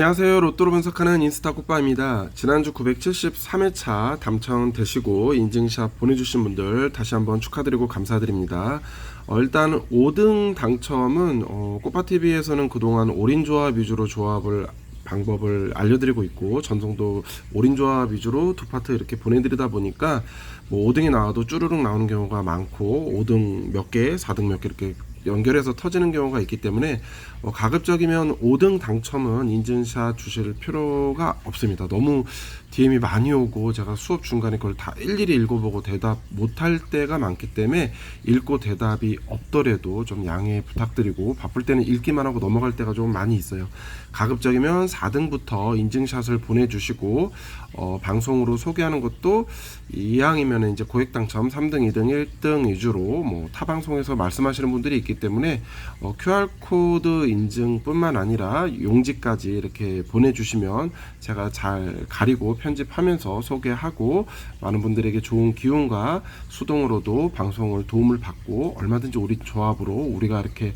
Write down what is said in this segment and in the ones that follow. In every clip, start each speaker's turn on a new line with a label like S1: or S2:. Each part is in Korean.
S1: 안녕하세요. 로또로 분석하는 인스타 꽃바입니다. 지난주 973회차 당첨되시고 인증샷 보내주신 분들 다시 한번 축하드리고 감사드립니다. 어, 일단 5등 당첨은 어, 꽃바TV에서는 그동안 올인 조합 위주로 조합을 방법을 알려드리고 있고 전송도 올인 조합 위주로 두 파트 이렇게 보내드리다 보니까 뭐 5등이 나와도 쭈르륵 나오는 경우가 많고 5등 몇 개, 4등 몇 개 이렇게 연결해서 터지는 경우가 있기 때문에 어, 가급적이면 5등 당첨은 인증샷 주실 필요가 없습니다. 너무 DM이 많이 오고 제가 수업 중간에 그걸 다 일일이 읽어보고 대답 못할 때가 많기 때문에 읽고 대답이 없더라도 좀 양해 부탁드리고 바쁠 때는 읽기만 하고 넘어갈 때가 좀 많이 있어요. 가급적이면 4등부터 인증샷을 보내주시고 어, 방송으로 소개하는 것도 이왕이면 이제 고액 당첨 3등, 2등, 1등 위주로 뭐 타 방송에서 말씀하시는 분들이 있기 때문에 어, QR 코드 인증뿐만 아니라 용지까지 이렇게 보내주시면 제가 잘 가리고 편집하면서 소개하고 많은 분들에게 좋은 기운과 수동으로도 방송을 도움을 받고 얼마든지 우리 조합으로 우리가 이렇게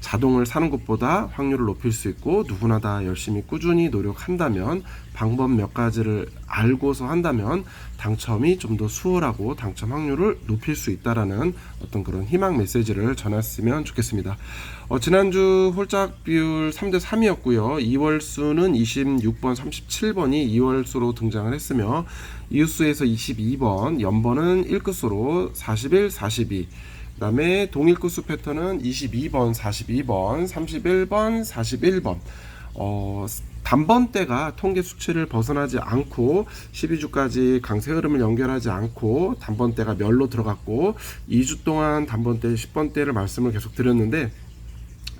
S1: 자동을 사는 것보다 확률을 높일 수 있고 누구나 다 열심히 꾸준히 노력한다면 방법 몇 가지를 알고서 한다면 당첨이 좀 더 수월하고 당첨 확률을 높일 수 있다라는 어떤 그런 희망 메시지를 전했으면 좋겠습니다. 어, 지난주 홀짝 비율 3대 3이었고요. 2월 수는 26번, 37번이 2월 수로 등장을 했으며 이웃수에서 22번, 연번은 1끝수로 41, 42. 그 다음에 동일구수 패턴은 22번, 42번, 31번, 41번. 어, 단번대가 통계 수치를 벗어나지 않고 12주까지 강세 흐름을 연결하지 않고 단번대가 멸로 들어갔고 2주 동안 단번대 10번대를 말씀을 계속 드렸는데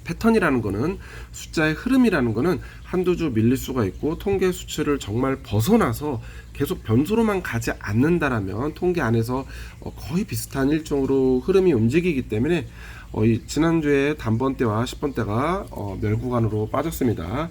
S1: 패턴이라는 거는 숫자의 흐름이라는 거는 한두 주 밀릴 수가 있고 통계 수치를 정말 벗어나서 계속 변수로만 가지 않는다라면 통계 안에서 어, 거의 비슷한 일정으로 흐름이 움직이기 때문에 어, 이 지난주에 단번대와 10번대가 어, 멸 구간으로 빠졌습니다.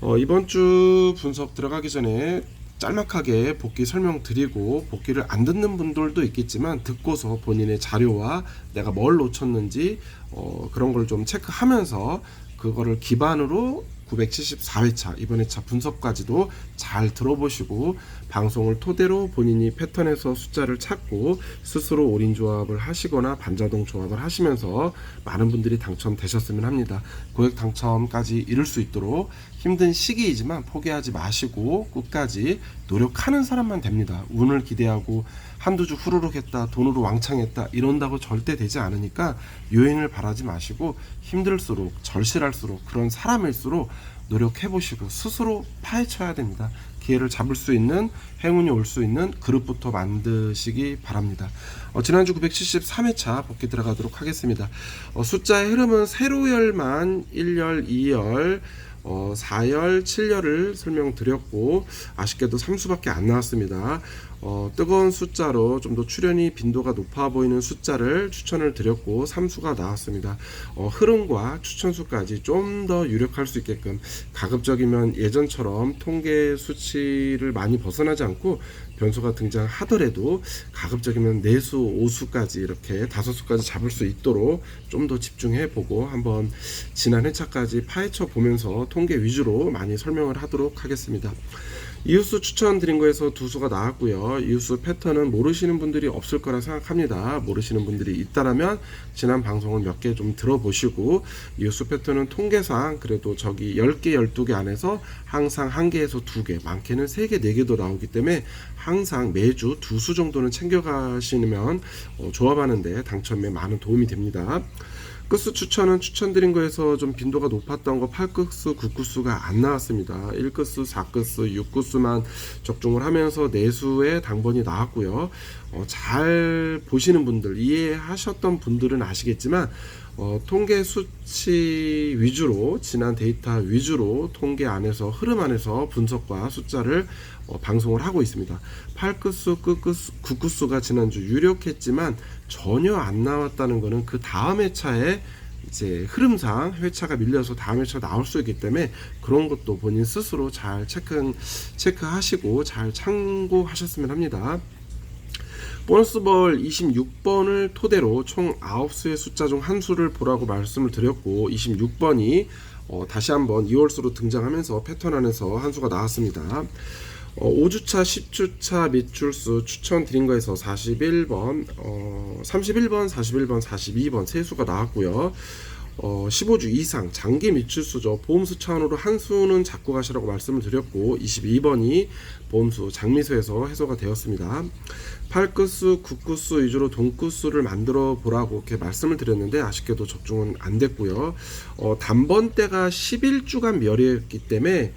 S1: 어, 이번 주 분석 들어가기 전에 짤막하게 복귀 설명드리고 복귀를 안 듣는 분들도 있겠지만 듣고서 본인의 자료와 내가 뭘 놓쳤는지 어, 그런 걸 좀 체크하면서 그거를 기반으로 974회차 이번 회차 분석까지도 잘 들어보시고 방송을 토대로 본인이 패턴에서 숫자를 찾고 스스로 올인 조합을 하시거나 반자동 조합을 하시면서 많은 분들이 당첨되셨으면 합니다. 고액 당첨까지 이룰 수 있도록 힘든 시기이지만 포기하지 마시고 끝까지 노력하는 사람만 됩니다. 운을 기대하고 한두 주 후루룩 했다, 돈으로 왕창 했다 이런다고 절대 되지 않으니까 요인을 바라지 마시고 힘들수록 절실할수록 그런 사람일수록 노력해 보시고 스스로 파헤쳐야 됩니다. 기회를 잡을 수 있는 행운이 올 수 있는 그룹부터 만드시기 바랍니다. 어, 지난주 973회차 복귀 들어가도록 하겠습니다. 어, 숫자의 흐름은 세로열만 1열, 2열, 어, 4열, 7열을 설명드렸고 아쉽게도 3수밖에 안 나왔습니다. 어, 뜨거운 숫자로 좀 더 출연이 빈도가 높아 보이는 숫자를 추천을 드렸고 3수가 나왔습니다. 어, 흐름과 추천수까지 좀 더 유력할 수 있게끔 가급적이면 예전처럼 통계 수치를 많이 벗어나지 않고 변수가 등장하더라도 가급적이면 네수, 오수까지 이렇게 다섯 수까지 잡을 수 있도록 좀 더 집중해 보고 한번 지난 회차까지 파헤쳐 보면서 통계 위주로 많이 설명을 하도록 하겠습니다. 이웃수 추천드린 거에서 두 수가 나왔고요. 이웃수 패턴은 모르시는 분들이 없을 거라 생각합니다. 모르시는 분들이 있다라면 지난 방송을 몇 개 좀 들어보시고 이웃수 패턴은 통계상 그래도 저기 10개, 12개 안에서 항상 한 개에서 두 개, 많게는 세 개, 네 개도 나오기 때문에 항상 매주 두 수 정도는 챙겨가시면 어, 조합하는데 당첨에 많은 도움이 됩니다. 끝수 추천은 추천드린 거에서 좀 빈도가 높았던 거 8끝수, 9끝수가 안 나왔습니다. 1끝수, 4끝수, 6끝수만 적중을 하면서 내수의 당번이 나왔고요. 어, 잘 보시는 분들, 이해하셨던 분들은 아시겠지만 어, 통계 수치 위주로 지난 데이터 위주로 통계 안에서 흐름 안에서 분석과 숫자를 어, 방송을 하고 있습니다. 8끝수, 끝끝수, 9끝수가 지난주 유력했지만 전혀 안 나왔다는 것은 그 다음 회차에 이제 흐름상 회차가 밀려서 다음 회차 나올 수 있기 때문에 그런 것도 본인 스스로 잘 체크 체크하시고 잘 참고하셨으면 합니다. 보너스볼 26번을 토대로 총 9수의 숫자 중 한 수를 보라고 말씀을 드렸고 26번이 어, 다시 한번 2월수로 등장하면서 패턴 안에서 한 수가 나왔습니다. 어, 5주차, 10주차 밑줄수 추천드린 거에서 41번, 어, 31번, 41번, 42번 세 수가 나왔고요. 어, 15주 이상 장기 밑줄수죠. 보험수 차원으로 한 수는 잡고 가시라고 말씀을 드렸고 22번이 보험수 장미수에서 해소가 되었습니다. 8끝수, 9끝수 위주로 동끝수를 만들어 보라고 이렇게 말씀을 드렸는데 아쉽게도 적중은 안 됐고요. 어, 단번대가 11주간 멸이었기 때문에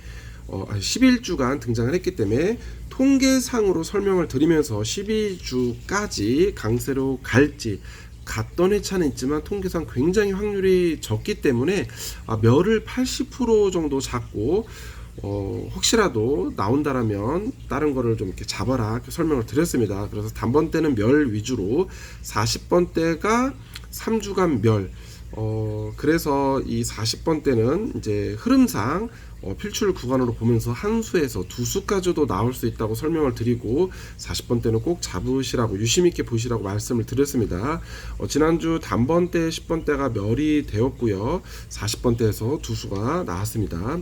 S1: 어, 아니, 11주간 등장을 했기 때문에 통계상으로 설명을 드리면서 12주까지 강세로 갈지 갔던 회차는 있지만 통계상 굉장히 확률이 적기 때문에 아, 멸을 80% 정도 잡고 어, 혹시라도 나온다라면 다른 거를 좀 이렇게 잡아라 이렇게 설명을 드렸습니다. 그래서 단번 때는 멸 위주로 40번 때가 3주간 멸 어, 그래서 이 40번 때는 이제 흐름상 어, 필출 구간으로 보면서 한 수에서 두 수까지도 나올 수 있다고 설명을 드리고 40번 때는 꼭 잡으시라고 유심 있게 보시라고 말씀을 드렸습니다. 어, 지난주 단번 때 10번 때가 멸이 되었고요. 40번 때에서 두 수가 나왔습니다.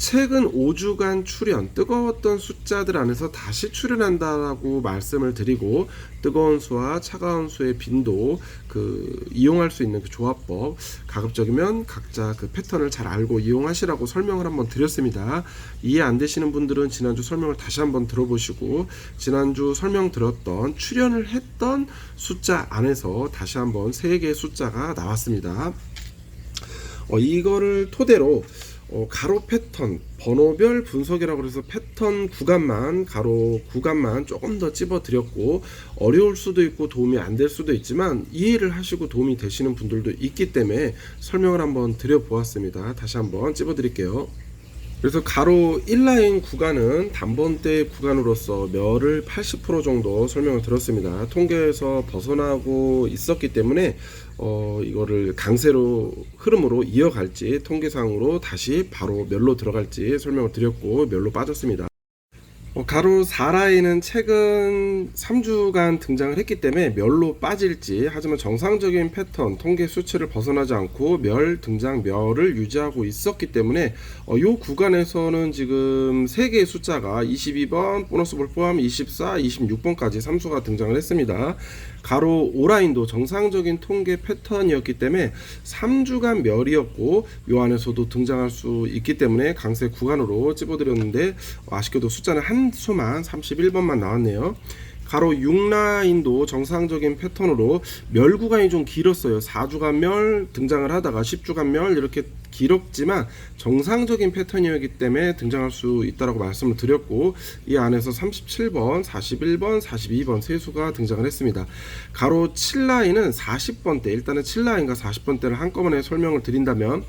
S1: 최근 5주간 출현 뜨거웠던 숫자들 안에서 다시 출현한다라고 말씀을 드리고 뜨거운 수와 차가운 수의 빈도 그 이용할 수 있는 그 조합법 가급적이면 각자 그 패턴을 잘 알고 이용하시라고 설명을 한번 드렸습니다. 이해 안 되시는 분들은 지난주 설명을 다시 한번 들어보시고 지난주 설명 들었던 출현을 했던 숫자 안에서 다시 한번 세 개의 숫자가 나왔습니다. 어, 이거를 토대로 어, 가로 패턴 번호별 분석이라고 해서 패턴 구간만 가로 구간만 조금 더 찝어 드렸고 어려울 수도 있고 도움이 안 될 수도 있지만 이해를 하시고 도움이 되시는 분들도 있기 때문에 설명을 한번 드려 보았습니다. 다시 한번 찝어 드릴게요. 그래서 가로 1라인 구간은 단번대 구간으로서 멸을 80% 정도 설명을 들었습니다. 통계에서 벗어나고 있었기 때문에 어, 이거를 강세로 흐름으로 이어갈지 통계상으로 다시 바로 멸로 들어갈지 설명을 드렸고 멸로 빠졌습니다. 어, 가로 4라인은 최근 3주간 등장을 했기 때문에 멸로 빠질지 하지만 정상적인 패턴 통계 수치를 벗어나지 않고 멸 등장 멸을 유지하고 있었기 때문에 어, 이 구간에서는 지금 3개의 숫자가 22번 보너스 볼 포함 24, 26번까지 3수가 등장을 했습니다. 가로 5라인도 정상적인 통계 패턴이었기 때문에 3주간 멸이었고 요 안에서도 등장할 수 있기 때문에 강세 구간으로 찝어드렸는데 어, 아쉽게도 숫자는 한 수만 31번만 나왔네요. 가로 6라인도 정상적인 패턴으로 멸 구간이 좀 길었어요. 4주간 멸 등장을 하다가 10주간 멸 이렇게 길었지만 정상적인 패턴이었기 때문에 등장할 수 있다라고 말씀을 드렸고 이 안에서 37번, 41번, 42번 세 수가 등장을 했습니다. 가로 7라인은 40번대 일단은 7라인과 40번대를 한꺼번에 설명을 드린다면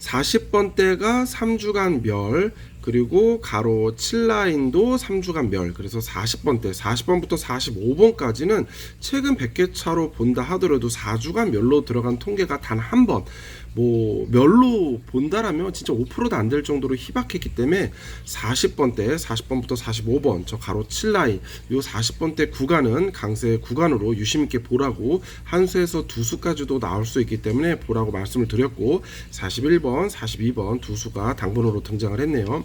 S1: 40번대가 3주간 멸 그리고 가로 7라인도 3주간 멸 그래서 40번대 40번부터 45번까지는 최근 100개 차로 본다 하더라도 4주간 멸로 들어간 통계가 단 한 번 뭐 멸로 본다라면 진짜 5%도 안 될 정도로 희박했기 때문에 40번대 40번부터 45번 저 가로 7라인 요 40번대 구간은 강세 구간으로 유심 있게 보라고 한 수에서 두 수까지도 나올 수 있기 때문에 보라고 말씀을 드렸고 41번 42번 두 수가 당번으로 등장을 했네요.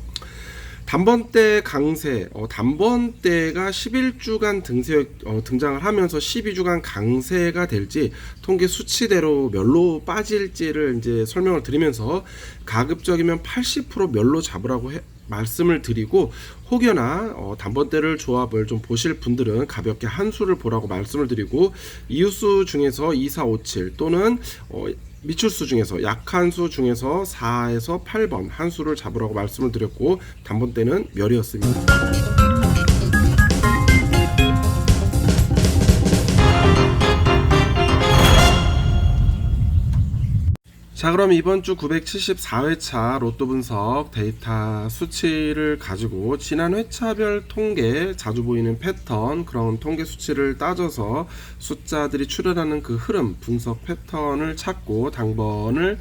S1: 단번대 강세, 어, 단번대가 11주간 등세, 어, 등장을 하면서 12주간 강세가 될지 통계 수치대로 멸로 빠질지를 이제 설명을 드리면서 가급적이면 80% 멸로 잡으라고 해, 말씀을 드리고 혹여나 어, 단번대를 조합을 좀 보실 분들은 가볍게 한 수를 보라고 말씀을 드리고 이웃수 중에서 2, 4, 5, 7 또는 어, 미출수 중에서 약한 수 중에서 4에서 8번 한 수를 잡으라고 말씀을 드렸고 단번대는 멸이었습니다. 자 그럼 이번 주 974회차 로또 분석 데이터 수치를 가지고 지난 회차별 통계 자주 보이는 패턴 그런 통계 수치를 따져서 숫자들이 출현하는 그 흐름 분석 패턴을 찾고 당번을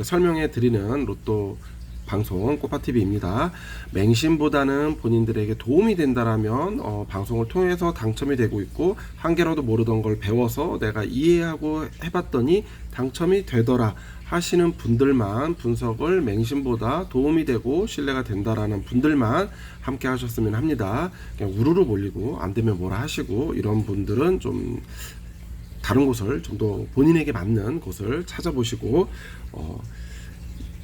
S1: 설명해 드리는 로또 방송 꼬파TV입니다. 맹신보다는 본인들에게 도움이 된다라면 어, 방송을 통해서 당첨이 되고 있고 한 개라도 모르던 걸 배워서 내가 이해하고 해봤더니 당첨이 되더라 하시는 분들만 분석을 맹신보다 도움이 되고 신뢰가 된다라는 분들만 함께 하셨으면 합니다. 그냥 우르르 몰리고 안 되면 뭐라 하시고 이런 분들은 좀 다른 곳을 좀 더 본인에게 맞는 곳을 찾아보시고 어,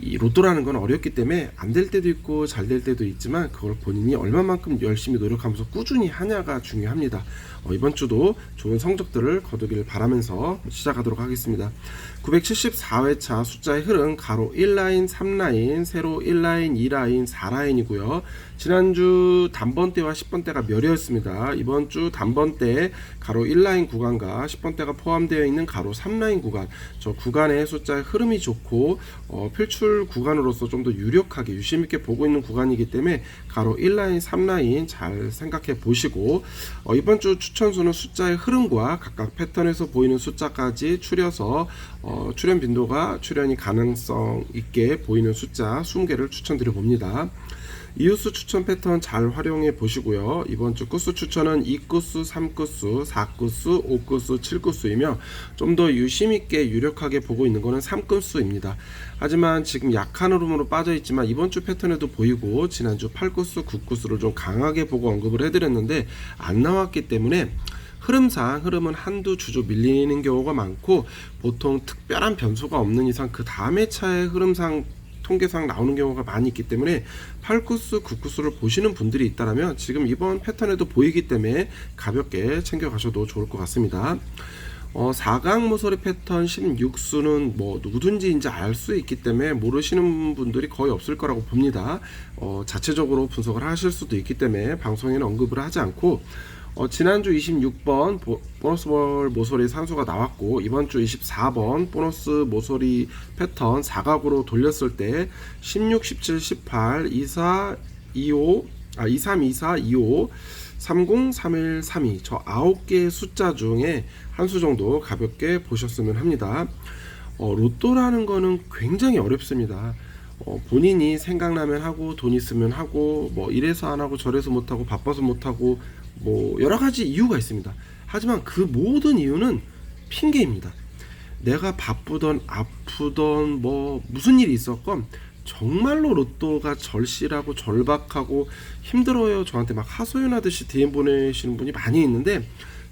S1: 이 로또라는 건 어렵기 때문에 안 될 때도 있고 잘 될 때도 있지만 그걸 본인이 얼마만큼 열심히 노력하면서 꾸준히 하냐가 중요합니다. 어, 이번 주도 좋은 성적들을 거두길 바라면서 시작하도록 하겠습니다. 974회차 숫자의 흐름 가로 1라인, 3라인, 세로 1라인, 2라인, 4라인이고요. 지난주 단번대와 10번대가 멸이었습니다. 이번 주 단번대 가로 1라인 구간과 10번대가 포함되어 있는 가로 3라인 구간 저 구간의 숫자의 흐름이 좋고 어, 필출 구간으로서 좀 더 유력하게 유심 있게 보고 있는 구간이기 때문에 가로 1라인, 3라인 잘 생각해 보시고 어, 이번 주 추천수는 숫자의 흐름과 각각 패턴에서 보이는 숫자까지 추려서 어, 출현 빈도가 출현이 가능성 있게 보이는 숫자 20개를 추천드려 봅니다. 이웃수 추천 패턴 잘 활용해 보시고요. 이번 주 끝수 추천은 2끝수, 3끝수, 4끝수, 5끝수, 7끝수이며 좀 더 유심 있게 유력하게 보고 있는 것은 3끝수입니다. 하지만 지금 약한 흐름으로 빠져 있지만 이번 주 패턴에도 보이고 지난주 8끝수, 9끝수를 좀 강하게 보고 언급을 해드렸는데 안 나왔기 때문에 흐름상 흐름은 한두 주조 밀리는 경우가 많고 보통 특별한 변수가 없는 이상 그 다음에 차의 흐름상 통계상 나오는 경우가 많이 있기 때문에 8구수, 9구수를 보시는 분들이 있다면 지금 이번 패턴에도 보이기 때문에 가볍게 챙겨 가셔도 좋을 것 같습니다. 어, 4강 모서리 패턴 16수는 뭐 누구든지 이제 알 수 있기 때문에 모르시는 분들이 거의 없을 거라고 봅니다. 어, 자체적으로 분석을 하실 수도 있기 때문에 방송에는 언급을 하지 않고 어, 지난주 26번 보, 보너스볼 모서리 산수가 나왔고 이번 주 24번 보너스 모서리 패턴 4각으로 돌렸을 때 16, 17, 18, 24, 25, 아 23, 24, 25, 30, 31, 32, 저 9개의 숫자 중에 한 수 정도 가볍게 보셨으면 합니다. 어, 로또라는 거는 굉장히 어렵습니다. 어, 본인이 생각나면 하고 돈 있으면 하고 뭐 이래서 안 하고 저래서 못 하고 바빠서 못 하고 뭐 여러 가지 이유가 있습니다. 하지만 그 모든 이유는 핑계입니다. 내가 바쁘던 아프던 뭐 무슨 일이 있었건 정말로 로또가 절실하고 절박하고 힘들어요. 저한테 막 하소연하듯이 DM 보내시는 분이 많이 있는데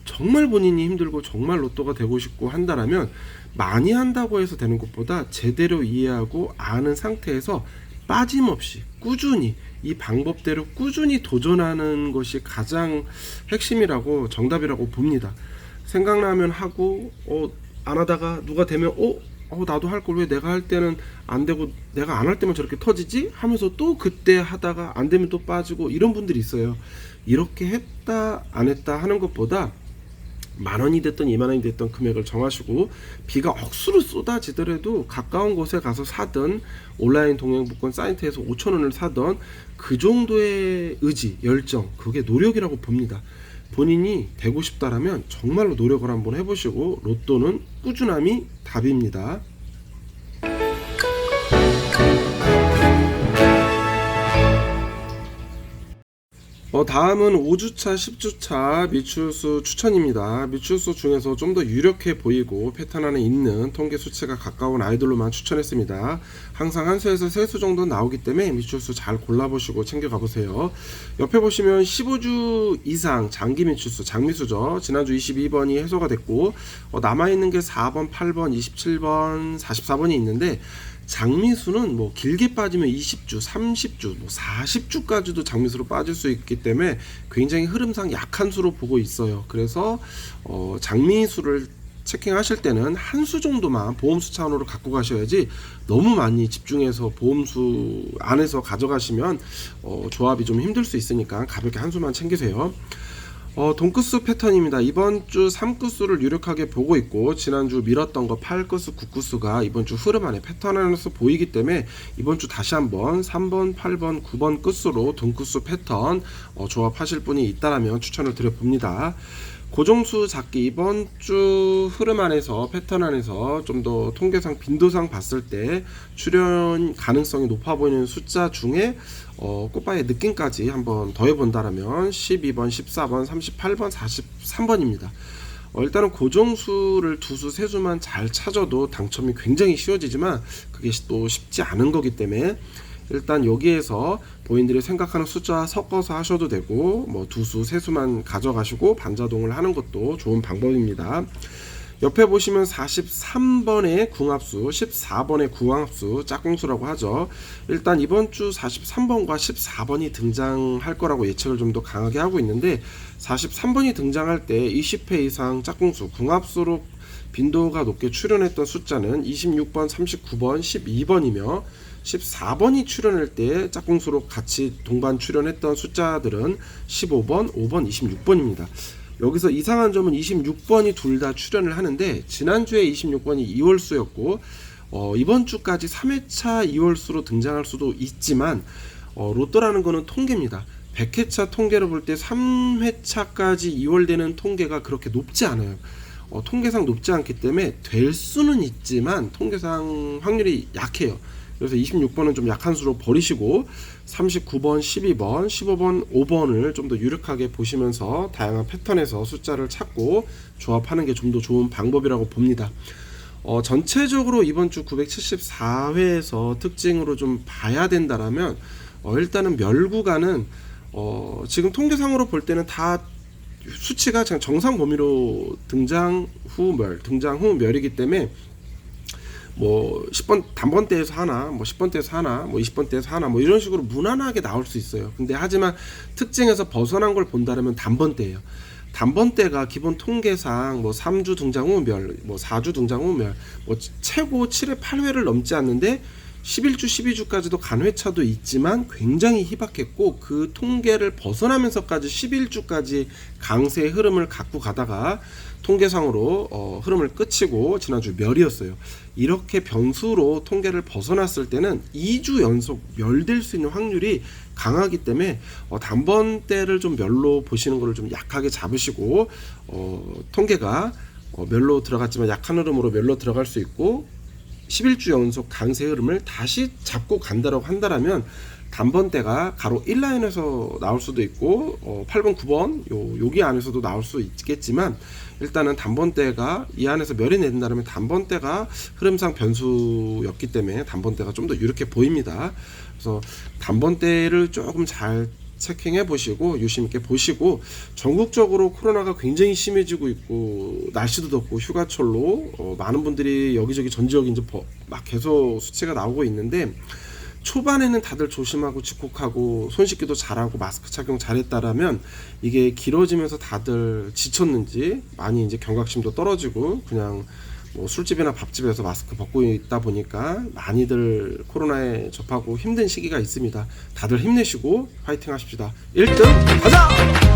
S1: 정말 본인이 힘들고 정말 로또가 되고 싶고 한다라면 많이 한다고 해서 되는 것보다 제대로 이해하고 아는 상태에서 빠짐없이 꾸준히 이 방법대로 꾸준히 도전하는 것이 가장 핵심이라고 정답이라고 봅니다. 생각나면 하고 어, 안 하다가 누가 되면 어, 어 나도 할 걸 왜 내가 할 때는 안 되고 내가 안 할 때만 저렇게 터지지 하면서 또 그때 하다가 안 되면 또 빠지고 이런 분들이 있어요. 이렇게 했다 안 했다 하는 것보다 만 원이 됐던 2만 원이 됐던 금액을 정하시고 비가 억수로 쏟아지더라도 가까운 곳에 가서 사든 온라인 동행복권 사이트에서 5천 원을 사던 그 정도의 의지, 열정, 그게 노력이라고 봅니다. 본인이 되고 싶다라면 정말로 노력을 한번 해보시고 로또는 꾸준함이 답입니다. 어, 다음은 5주차, 10주차 미추수 추천입니다. 미추수 중에서 좀 더 유력해 보이고 패턴 안에 있는 통계 수치가 가까운 아이돌로만 추천했습니다. 항상 한 수에서 세 수 정도 나오기 때문에 미추수 잘 골라보시고 챙겨가 보세요. 옆에 보시면 15주 이상 장기 미추수, 장미수죠. 지난주 22번이 해소가 됐고 어, 남아있는 게 4번, 8번, 27번, 44번이 있는데 장미수는 뭐 길게 빠지면 20주, 30주, 뭐 40주까지도 장미수로 빠질 수 있기 때문에 굉장히 흐름상 약한 수로 보고 있어요. 그래서 어, 장미수를 체킹하실 때는 한 수 정도만 보험수 차원으로 갖고 가셔야지 너무 많이 집중해서 보험수 안에서 가져가시면 어, 조합이 좀 힘들 수 있으니까 가볍게 한 수만 챙기세요. 어, 돈크스 패턴입니다. 이번 주 3구수를 유력하게 보고 있고 지난주 밀었던 거 8구수, 9구수가 이번 주 흐름 안에 패턴 안에서 보이기 때문에 이번 주 다시 한번 3번, 8번, 9번 끝수로 돈크수 패턴 어, 조합하실 분이 있다라면 추천을 드려봅니다. 고정수 잡기 이번 주 흐름 안에서 패턴 안에서 좀 더 통계상 빈도상 봤을 때 출현 가능성이 높아 보이는 숫자 중에 어, 꽃바의 느낌까지 한번 더해 본다라면 12번, 14번, 38번, 43번입니다. 어, 일단은 고정수를 두 수 세 수만 잘 찾아도 당첨이 굉장히 쉬워지지만 그게 또 쉽지 않은 거기 때문에 일단 여기에서 본인들이 생각하는 숫자 섞어서 하셔도 되고 뭐 두수 세수만 가져가시고 반자동을 하는 것도 좋은 방법입니다. 옆에 보시면 43번의 궁합수, 14번의 구항합수, 짝꿍수라고 하죠. 일단 이번 주 43번과 14번이 등장할 거라고 예측을 좀 더 강하게 하고 있는데 43번이 등장할 때 20회 이상 짝꿍수, 궁합수로 빈도가 높게 출현했던 숫자는 26번, 39번, 12번이며 14번이 출연할 때 짝꿍수로 같이 동반 출연했던 숫자들은 15번, 5번, 26번입니다. 여기서 이상한 점은 26번이 둘 다 출연을 하는데 지난주에 26번이 2월수였고 어, 이번 주까지 3회차 2월수로 등장할 수도 있지만 어, 로또라는 거는 통계입니다. 100회차 통계로 볼때 3회차까지 2월 되는 통계가 그렇게 높지 않아요. 어, 통계상 높지 않기 때문에 될 수는 있지만 통계상 확률이 약해요. 그래서 26번은 좀 약한 수로 버리시고 39번, 12번, 15번, 5번을 좀 더 유력하게 보시면서 다양한 패턴에서 숫자를 찾고 조합하는 게 좀 더 좋은 방법이라고 봅니다. 어, 전체적으로 이번 주 974회에서 특징으로 좀 봐야 된다라면 어, 일단은 멸 구간은 어, 지금 통계상으로 볼 때는 다 수치가 정상 범위로 등장 후 멸, 등장 후 멸이기 때문에 뭐 10번 단번대에서 하나, 뭐 10번대에서 하나, 뭐 20번대에서 하나, 뭐 이런 식으로 무난하게 나올 수 있어요. 근데 하지만 특징에서 벗어난 걸 본다면 단번대예요. 단번대가 기본 통계상 뭐 3주 등장 후 멸, 뭐 4주 등장 후 멸, 뭐 최고 7회 8회를 넘지 않는데 11주, 12주까지도 간 회차도 있지만 굉장히 희박했고 그 통계를 벗어나면서까지 11주까지 강세의 흐름을 갖고 가다가 통계상으로 어, 흐름을 끝이고 지난주 멸이었어요. 이렇게 변수로 통계를 벗어났을 때는 2주 연속 멸될 수 있는 확률이 강하기 때문에 어, 단번대를 좀 멸로 보시는 것을 좀 약하게 잡으시고 어, 통계가 어, 멸로 들어갔지만 약한 흐름으로 멸로 들어갈 수 있고 11주 연속 강세 흐름을 다시 잡고 간다라고 한다라면 단번대가 가로 1라인에서 나올 수도 있고 어, 8번 9번 요 여기 안에서도 나올 수 있겠지만 일단은 단번대가 이 안에서 멸이 내린다면 단번대가 흐름상 변수였기 때문에 단번대가 좀더 이렇게 보입니다. 그래서 단번대를 조금 잘 체킹해 보시고 유심 있게 보시고 전국적으로 코로나가 굉장히 심해지고 있고 날씨도 덥고 휴가철로 어, 많은 분들이 여기저기 전 지역에 이제 버- 막 계속 수치가 나오고 있는데 초반에는 다들 조심하고 집콕하고 손 씻기도 잘하고 마스크 착용 잘했다라면 이게 길어지면서 다들 지쳤는지 많이 이제 경각심도 떨어지고 그냥 뭐 술집이나 밥집에서 마스크 벗고 있다 보니까 많이들 코로나에 접하고 힘든 시기가 있습니다. 다들 힘내시고 파이팅 하십시다. 1등 가자!